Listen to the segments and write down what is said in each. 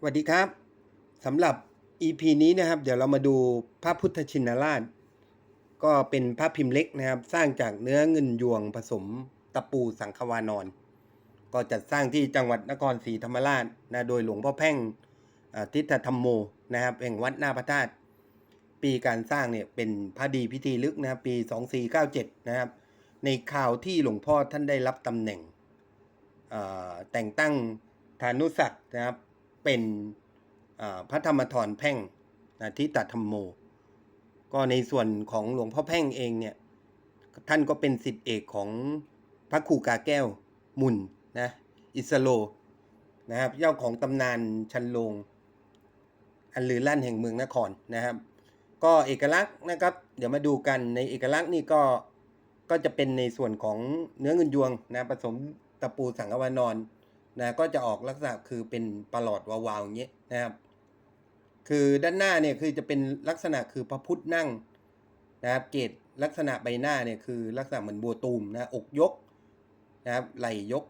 สวัสดีครับสำหรับ EP นี้นะครับ เดี๋ยวเรามาดูพระพุทธชินราช ก็เป็นพระพิมพ์เล็กนะครับ สร้างจากเนื้อเงินยวงผสมตะปูสังขวานอน ก็จัดสร้างที่จังหวัดนครศรีธรรมราชนะโดยหลวงพ่อแพ่งทิฏฐธรรมโมนะครับแห่งวัดหน้าพระธาตุปีการสร้างเนี่ยเป็นพระดีพิธีลึกนะครับปี 2497 นะครับ ในข่าวที่หลวงพ่อท่านได้รับตำแหน่งแต่งตั้งฐานุศักดิ์นะครับ เป็นพระธรรมทรแพ่งนะทิตธรรมโม ก็ในส่วนของหลวงพ่อแพ่งเองเนี่ยท่านก็เป็นสิทธิเอกของพระครูกาแก้วมุนนะอิสโลนะครับเจ้าของตำนานชันโลง อันลือลั่นแห่งเมืองนครนะครับ ก็เอกลักษณ์นะครับ เดี๋ยวมาดูกันในเอกลักษณ์นี่ก็ก็จะเป็นในส่วนของเนื้อเงินยวงนะผสมตะปูสังกวานอน นะก็จะออกลักษณะคือเป็นประหลอดวาวๆอย่างเงี้ยนะครับ คือด้านหน้าเนี่ยคือจะเป็นลักษณะคือพระพุทธนั่งนะครับ เกตลักษณะใบหน้าเนี่ยคือลักษณะเหมือนบัวตูมนะอกยกนะครับไหล่ยก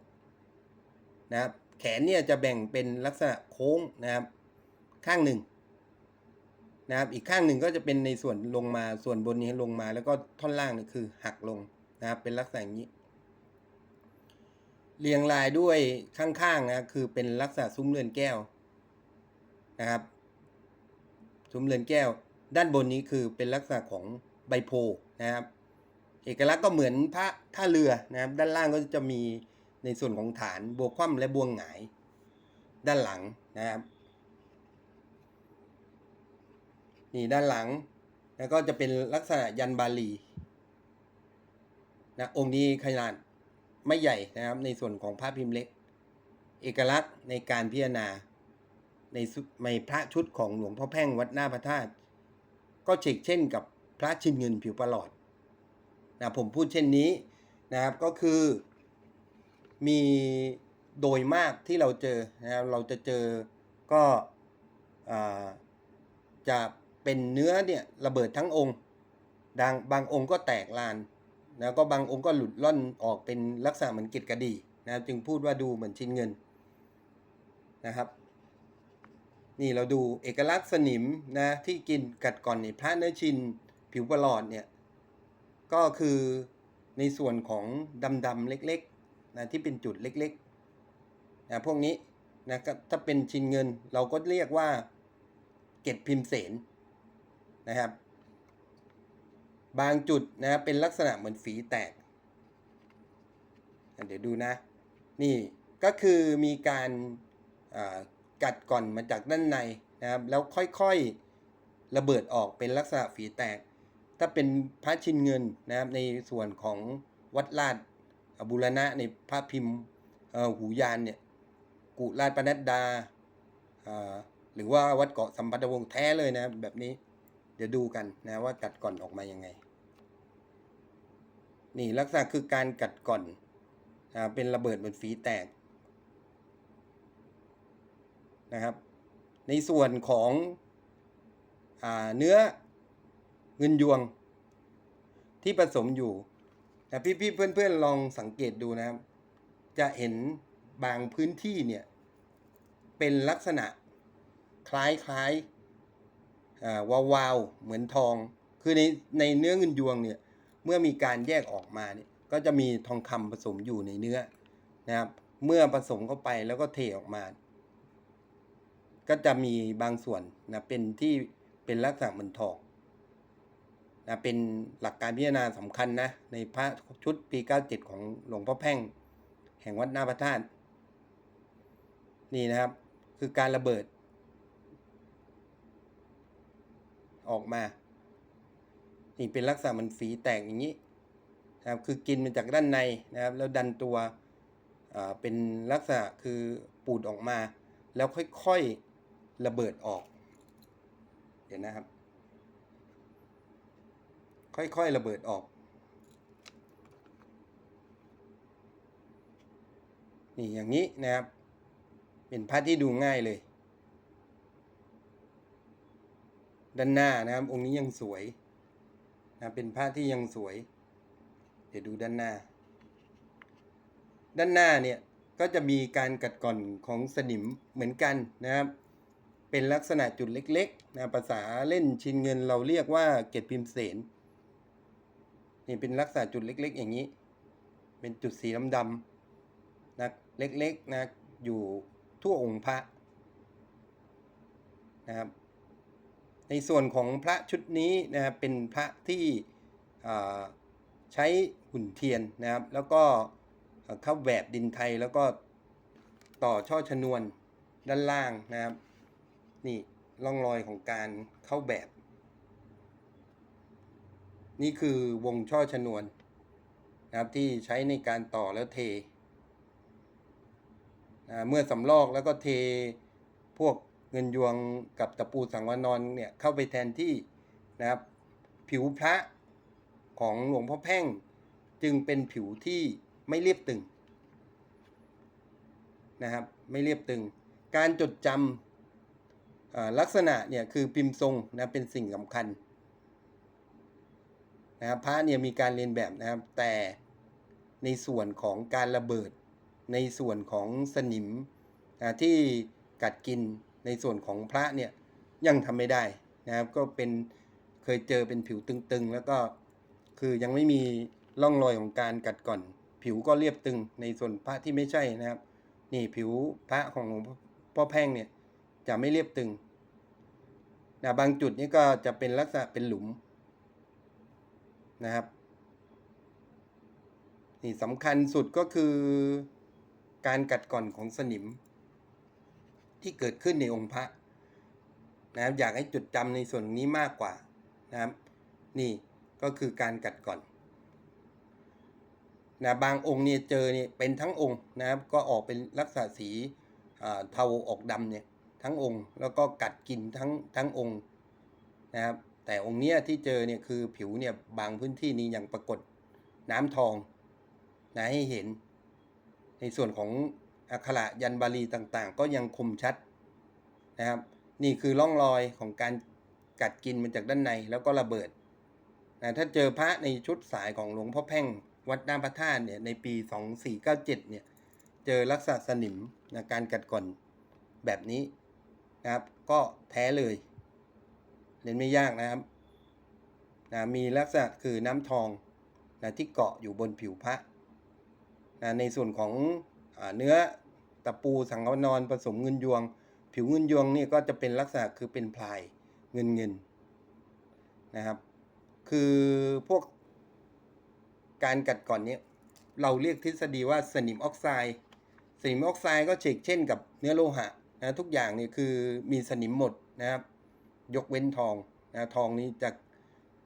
นะครับแขนเนี่ยจะแบ่งเป็นลักษณะโค้งนะครับ ข้างหนึ่งนะครับอีกข้างหนึ่งก็จะเป็นในส่วนลงมาส่วนบนนี้ลงมา แล้วก็ท่อนล่างนี่คือหักลงนะครับเป็นลักษณะอย่างนี้ เรียงรายด้วยข้างๆนะคือเป็นลักษณะซุ้มเรือนแก้วนะครับ ซุ้มเรือนแก้ว ด้านบนนี้คือเป็นลักษณะของใบโพนะครับ เอกลักษณ์ก็เหมือนพระท่าเรือนะครับ ด้านล่างก็จะมีในส่วนของฐานบวกคว่ำและบวงหงาย ด้านหลังนะครับนี่ด้านหลัง แล้วก็จะเป็นลักษณะยันบาลีนะองค์นี้ขนาด ไม่ใหญ่นะครับ ในส่วนของพระพิมพ์เล็ก เอกลักษณ์ในการพิจารณาในในพระชุดของหลวงพ่อแพ่งวัดหน้าพระธาตุก็เฉกเช่นกับพระชินเงินผิวประหลอดนะผมพูดเช่นนี้นะครับก็คือมีโดยมากที่เราเจอนะครับเราจะเจอก็จะเป็นเนื้อเนี่ยระเบิดทั้งองค์ดังบางองค์ก็แตกลาน แล้วก็บางองค์ก็หลุดล่อนออกเป็นลักษณะเหมือนเกล็ดกระดีนะครับจึงพูดว่าดูเหมือนชิ้นเงินนะครับ นี่เราดูเอกลักษณ์สนิมนะที่กินกัดก่อนในพระเนื้อชินผิวประหลอดเนี่ยก็คือในส่วนของดำๆเล็กๆนะที่เป็นจุดเล็กๆนะพวกนี้นะก็ถ้าเป็นชิ้นเงินเราก็เรียกว่าเกล็ดพิมพ์เสนนะครับ บางจุดนะเป็นลักษณะเหมือนฝีแตก เดี๋ยวดูนะ นี่ก็คือมีการกัดก่อนมาจากด้านในนะครับ แล้วค่อยๆระเบิดออกเป็นลักษณะฝีแตก ถ้าเป็นพระชินเงินนะครับในส่วนของวัดลาดบุรณะในพระพิมพ์หูยานเนี่ยกุราชปนัดดา หรือว่าวัดเกาะสัมพันธวงศ์แท้เลยนะแบบนี้ เดี๋ยวดูกันนะว่ากัดก่อนออกมายังไง นี่ลักษณะคือการกัดก่อนอ่าเป็นระเบิดเหมือนฝีแตกนะครับ ในส่วนของอ่าเนื้อเงินยวงที่ผสมอยู่นะพี่ๆเพื่อนๆลองสังเกตดูนะครับ จะเห็นบางพื้นที่เนี่ย เป็นลักษณะคล้ายคล้ายอ่าวาวๆเหมือนทอง คือในในเนื้อเงินยวงเนี่ย มื่อมีการแยกออกมาเนี่ยก็จะมีทองคำผสมอยู่ในเนื้อนะครับ เมื่อผสมเข้าไปแล้วก็เทออกมา ก็จะมีบางส่วนนะเป็นที่เป็นลักษณะเหมือนทองนะเป็นหลักการพิจารณาสำคัญนะในพระชุดปี 97 ของหลวงพ่อแพ่ง แห่งวัดนาพระธาตุนี่นะครับ คือการระเบิด ออกมา นี่เป็นลักษณะมันฝีแตกอย่างนี้นะครับคือกินมาจากด้านในนะครับ แล้วดันตัวอ่าเป็นลักษณะคือปูดออกมา แล้วค่อยๆระเบิดออก เดี๋ยวนะครับ ค่อยๆระเบิดออก นี่อย่างนี้นะครับ เป็นพระที่ดูง่ายเลย ด้านหน้านะครับ องค์นี้ยังสวย นะเป็นพระที่ยังสวย เดี๋ยวดูด้านหน้า ด้านหน้าเนี่ยก็จะมีการกัดก่อนของสนิมเหมือนกันนะครับ เป็นลักษณะจุดเล็กๆนะภาษาเล่นชินเงินเราเรียกว่าเกล็ดพิมพ์เสนนี่เป็นลักษณะจุดเล็ก ๆ อย่างนี้ เป็นจุดสีดำๆนะเล็กๆนะอยู่ทั่วองค์พระนะครับ ในส่วนของพระชุดนี้นะครับเป็นพระที่ใช้หุ่นเทียนนะครับ แล้วก็เข้าแบบดินไทยแล้วก็ต่อช่อชนวนด้านล่างนะครับ นี่ร่องรอยของการเข้าแบบ นี่คือวงช่อชนวนนะครับที่ใช้ในการต่อแล้วเทนะเมื่อสำลอกแล้วก็เทพวก เงินยวงกับตะปูสังวานอนเนี่ยเข้าไปแทนที่นะครับ ผิวพระของหลวงพ่อแพ่งจึงเป็นผิวที่ไม่เรียบตึงนะครับ ไม่เรียบตึง การจดจำลักษณะเนี่ยคือพิมพ์ทรงนะเป็นสิ่งสำคัญนะครับพระเนี่ยมีการเรียนแบบนะครับ แต่ในส่วนของการระเบิดในส่วนของสนิมนะที่กัดกิน ในส่วนของพระเนี่ยยังทำไม่ได้นะครับ ก็เป็นเคยเจอเป็นผิวตึงๆ แล้วก็คือยังไม่มีร่องรอยของการกัดก่อน ผิวก็เรียบตึงในส่วนพระที่ไม่ใช่นะครับ นี่ผิวพระของหลวงพ่อแพ่งเนี่ยจะไม่เรียบตึงนะบางจุดนี่ก็จะเป็นลักษณะเป็นหลุมนะครับนี่สำคัญสุดก็คือการกัดก่อนของสนิม ที่เกิดขึ้นในองค์พระนะครับอยากให้จุดจำในส่วนนี้มากกว่านะครับ นี่ก็คือการกัดก่อนนะบางองค์เนี่ยเจอเนี่ยเป็นทั้งองค์นะครับก็ออกเป็นลักษณะสีอ่าเทาออกดำเนี่ยทั้งองค์แล้วก็กัดกินทั้งทั้งองค์นะครับแต่องค์เนี้ยที่เจอเนี่ยคือผิวเนี่ยบางพื้นที่นี้ยังปรากฏน้ำทองนะให้เห็นในส่วนของ อักขระยันบาลีต่างๆ ก็ยังคมชัดนะครับ นี่คือร่องรอยของการกัดกินมาจากด้านในแล้วก็ระเบิดนะถ้าเจอพระในชุดสายของหลวงพ่อแพ่งวัดน้ำพระธาตุเนี่ยในปี 2497เนี่ยเจอลักษณะสนิมนะการกัดก่อนแบบนี้นะครับ ก็แท้เลยเรียนไม่ยากนะครับนะมีลักษณะคือน้ำทองนะที่เกาะอยู่บนผิวพระนะในส่วนของ เนื้อตะปูสังกวนอนผสมเงินยวง ผิวเงินยวงนี่ก็จะเป็นลักษณะคือเป็นพลายเงินเงินนะครับ คือพวกการกัดก่อนนี้เราเรียกทฤษฎีว่าสนิมออกไซด์สนิมออกไซด์ก็เฉกเช่นกับเนื้อโลหะนะทุกอย่างนี่คือมีสนิมหมดนะครับ ยกเว้นทองนะทองนี้จะ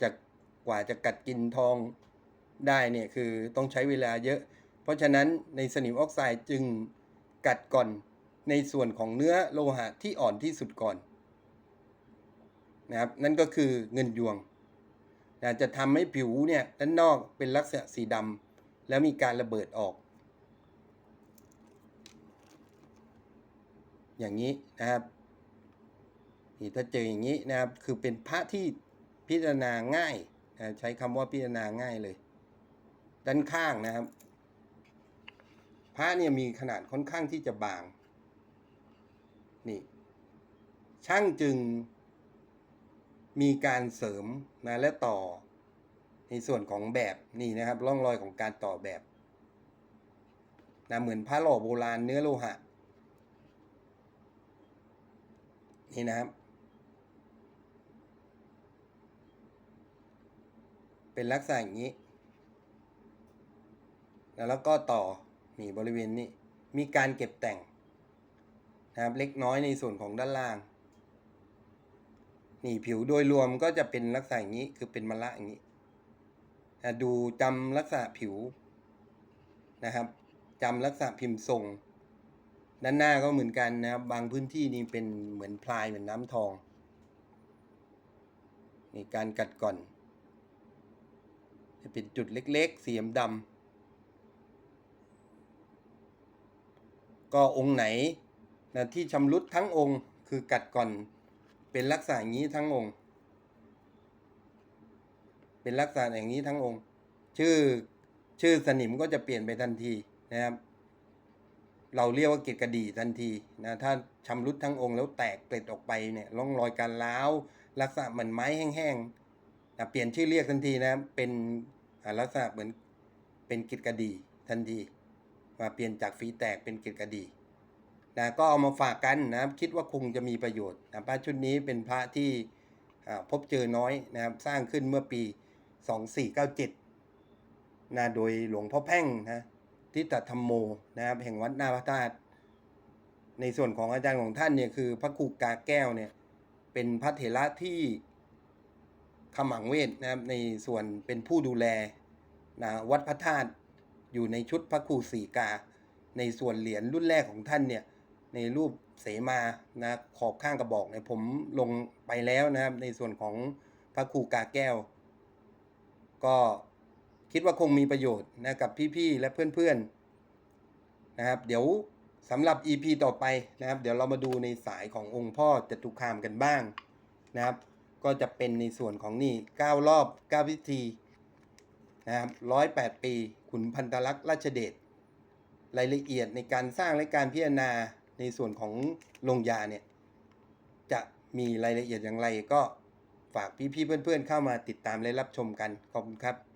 จะกว่าจะกัดกินทองได้เนี่ยคือต้องใช้เวลาเยอะ ราะฉะนั้นในสนิมออกไซด์จึงกัดก่อนในส่วนของเนื้อโลหะที่อ่อนที่สุดก่อนนะครับนั่นก็คือเงินยวงนะจะทำให้ผิวเนี่ยด้านนอกเป็นลักษณะสีดำแล้วมีการระเบิดออก อย่างนี้นะครับนี่ถ้าเจออย่างนี้นะครับคือเป็นพระที่พิจารณาง่ายนะใช้คำว่าพิจารณาง่ายเลย ด้านข้างนะครับ พระเนี่ยมีขนาดค่อนข้างที่จะบาง นี่ ช่างจึงมีการเสริมนะและต่อในส่วนของแบบนี่นะครับร่องรอยของการต่อแบบนะเหมือนพระหล่อโบราณเนื้อโลหะ นี่นะครับ เป็นลักษณะอย่างนี้ แล้วก็ต่อ นี่บริเวณนี้มีการเก็บแต่งนะครับเล็กน้อยในส่วนของด้านล่าง นี่ผิวโดยรวมก็จะเป็นลักษณะอย่างนี้คือเป็นมะละอย่างนี้นะดูจำลักษณะผิวนะครับจำลักษณะพิมพ์ทรง ด้านหน้าก็เหมือนกันนะครับบางพื้นที่นี่เป็นเหมือนพลายเหมือนน้ำทองนี่การกัดก่อน จะเป็นจุดเล็กๆสีดำ ก็องค์ไหนนะที่ชำรุดทั้งองค์คือกัดก่อน เป็นลักษณะอย่างนี้ทั้งองค์ เป็นลักษณะอย่างนี้ทั้งองค์ ชื่อชื่อสนิมก็จะเปลี่ยนไปทันทีนะครับ เราเรียกว่าเกล็ดกระดี่ทันทีนะถ้าชำรุดทั้งองค์แล้วแตกเกล็ดออกไปเนี่ยร่องรอยการร้าวลักษณะเหมือนไม้แห้งๆนะเปลี่ยนชื่อเรียกทันทีนะเป็นลักษณะเหมือนเป็นเกล็ดกระดี่ทันที มาเปลี่ยนจากฝีแตกเป็นเกล็ดกระดี่นะก็เอามาฝากกันนะคิดว่าคงจะมีประโยชน์นะพระชุดนี้เป็นพระที่พบเจอน้อยนะครับสร้างขึ้นเมื่อปี 2497นะโดยหลวงพ่อแพ่งนะทิฏฐธรรมโมนะครับแห่งวัดนาพระธาตุในส่วนของอาจารย์ของท่านเนี่ยคือพระครูกาแก้วเนี่ยเป็นพระเถระที่ขมังเวทนะครับในส่วนเป็นผู้ดูแลนะวัดพระธาตุ อยู่ในชุดพระครูสีกา ในส่วนเหรียญรุ่นแรกของท่านเนี่ยในรูปเสมานะขอบข้างกระบอกเนี่ยผมลงไปแล้วนะครับ ในส่วนของพระครูกาแก้ว ก็คิดว่าคงมีประโยชน์นะกับพี่ๆและเพื่อนๆนะครับ เดี๋ยวสำหรับ EP ต่อไปนะครับ เดี๋ยวเรามาดูในสายขององค์พ่อจตุคามกันบ้างนะครับ ก็จะเป็นในส่วนของนี่9รอบ9พิธี นะครับร้อยแปี ขุนพันธลักษณ์ราชเดช รายละเอียดในการสร้างและการพิจารณาในส่วนของลงยาเนี่ย จะมีรายละเอียดอย่างไรก็ฝากพี่ๆเพื่อนๆเข้ามาติดตามและรับชมกัน ขอบคุณครับ